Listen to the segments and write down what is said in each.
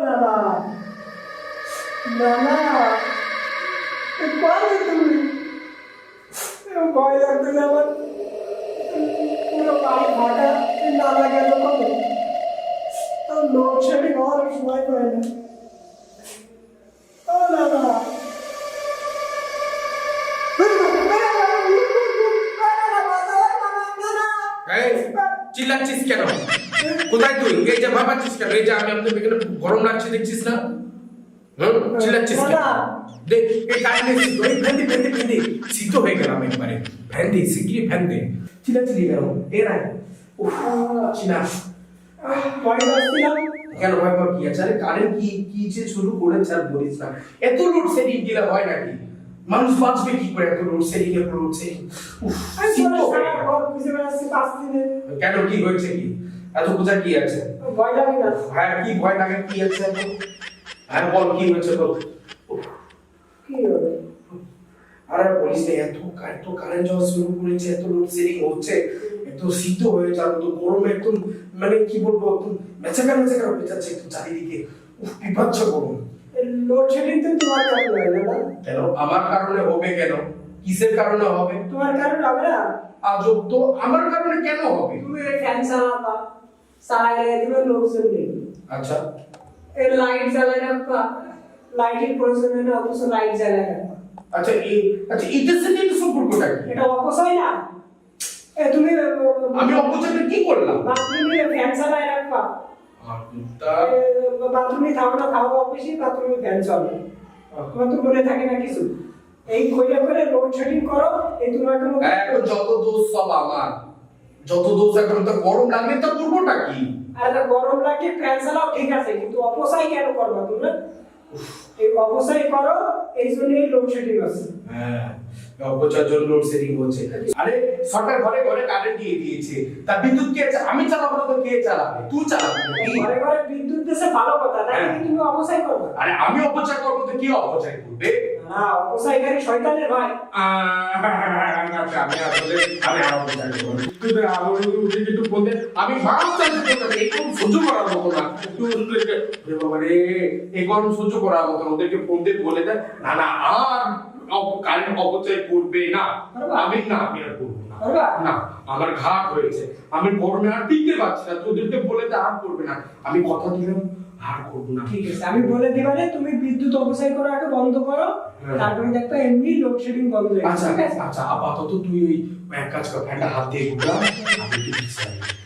দাদা। দাদা কবে তুমি। ভয় লাগতেছে আমার পুরো বাড়ি ফাঁকা দাদা গেল কবে? আর লোডশেডিং হওয়ার সময় পায় না। চিল্লাচ্ছিস কেন? কোথায় তুই? এই যে ভাবাচ্ছিস কেন? এই যে আমি আপনার এখানে গরম লাগছে দেখছিস না? চিল্লাচ্ছিস কেন? দেখ এই কারেন্টে ওই ফ্যান দে ফ্যান দে ফ্যান হয়ে গেলাম একবারে। ফ্যান দে শিগগিরি ফ্যান কেন? এ নাই। চিনা ভয় পাচ্ছিলাম কেন ভয় পাওয়ার কি? আছে আরে কারেন্ট কি কি যে শুরু করেছে আর বলিস না। এত লোড সেটিং দিলে হয় নাকি? মানুষ বাঁচবে কি করে এত লোড সেটিং এর লোড সেটিং উফ আমি শীত চলে হয়ে সারা গেল। ঘর কেন কি হয়েছে কি? এত বোঝা কি আছে? ভয় লাগে না। হ্যাঁ কি ভয় লাগে কি আছে? হ্যাঁ বল কি হয়েছে বল? কি হবে? আরে বলিস না এত এত কারেন্ট যাওয়া শুরু করেছে এত লোড সেটিং হচ্ছে এত শীত হয়ে যাবে তো গরমে একদম মানে কি বলব একদম মেচাকা মেচাকা হয়ে যাচ্ছে একটু চারিদিকে। উফ বিভৎস গরম। লোডশেডিং তো তোমার কারণে হয় না? কেন? আমার কারণে হবে কেন? কিসের কারণে হবে? তোমার কারণে হবে না? আজব তো আমার কারণে কেন হবে? তুমি ফ্যান চালাবা চালাইলে দিবে লোকজন নেই আচ্ছা। এই লাইট জ্বালায় রাখবা লাইটের প্রয়োজন না অথচ লাইট জ্বালায় রাখবা আচ্ছা এই আচ্ছা এটার সাথে এটা সম্পর্কটা কি? এটা অপচয় না। এ তুমি আমি অপচয়টা কি করলাম? বাথরুমে ফ্যান চালায় রাখবা বাথরুমে থাকো না খাওয়া অফিসে বাথরুমে ফ্যান চলে তোমার তো মনে থাকে না কিছু? এই কইরা করে লোড শেডিং করো এই তোমার কোনো এখন যত দোষ সব আমার। যত দোষ এখন তো গরম লাগলে তো করবোটা কি? আরে গরম লাগে ফ্যান চালাও ঠিক আছে কিন্তু অপচয় কেন করবা তুমি অপচয় করো এই জন্যই লোডশেডিং আছে হ্যাঁ অপচয় জন্য লোড সেটিং হচ্ছে। আরে সরকার ঘরে ঘরে কারেন্ট দিয়ে দিয়েছে। তা বিদ্যুৎ কে আমি চালাবো না তো কে চালাবে? তুই চালাবি ঘরে ঘরে বিদ্যুৎ দেশে ভালো কথা তাই হ্যাঁ। তুমি অপচয় করবে? আরে আমি অপচয় করব তো কে অপচয় করবে? না অপচয়কারী শয়তানের ভাই। আমি আসলে আমি অপচয় করব তুই তো আমার উঠে একটু বলতে আমি ভাব চাইতে করতে এই গরম সহ্য করার মতো না। ওরে বাবা রে গরম সহ্য করার মতো না ওদেরকে ফোন বলে দেয় না না আর কারেন্ট অপচয় করবে না। আমি না আমি আর করব না। না আমার ঘাট হয়েছে। আমি আর টিকতে পারছি না তোদেরকে বলে দে আর করবে না। আমি কথা দিলাম আর করব না। ঠিক আছে আমি বলে তুমি বিদ্যুৎ অপচয় করা আগে বন্ধ করো হ্যাঁ। তারপরে দেখবে এমনি লোডশেডিং বন্ধ হয়ে আচ্ছা আচ্ছা আপাতত তুই ওই এক কাজ কর ফ্যানটা হাত দিয়ে ঘুরা আমি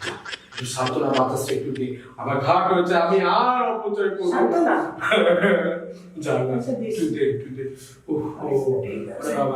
সান্ত্বনা বাতাসে একটু দে। আমার ঘাট হয়েছে আমি আর অপচয় করব। সান্ত্বনা? যা না আচ্ছা। একটু দে একটু দে। ও, বাবা।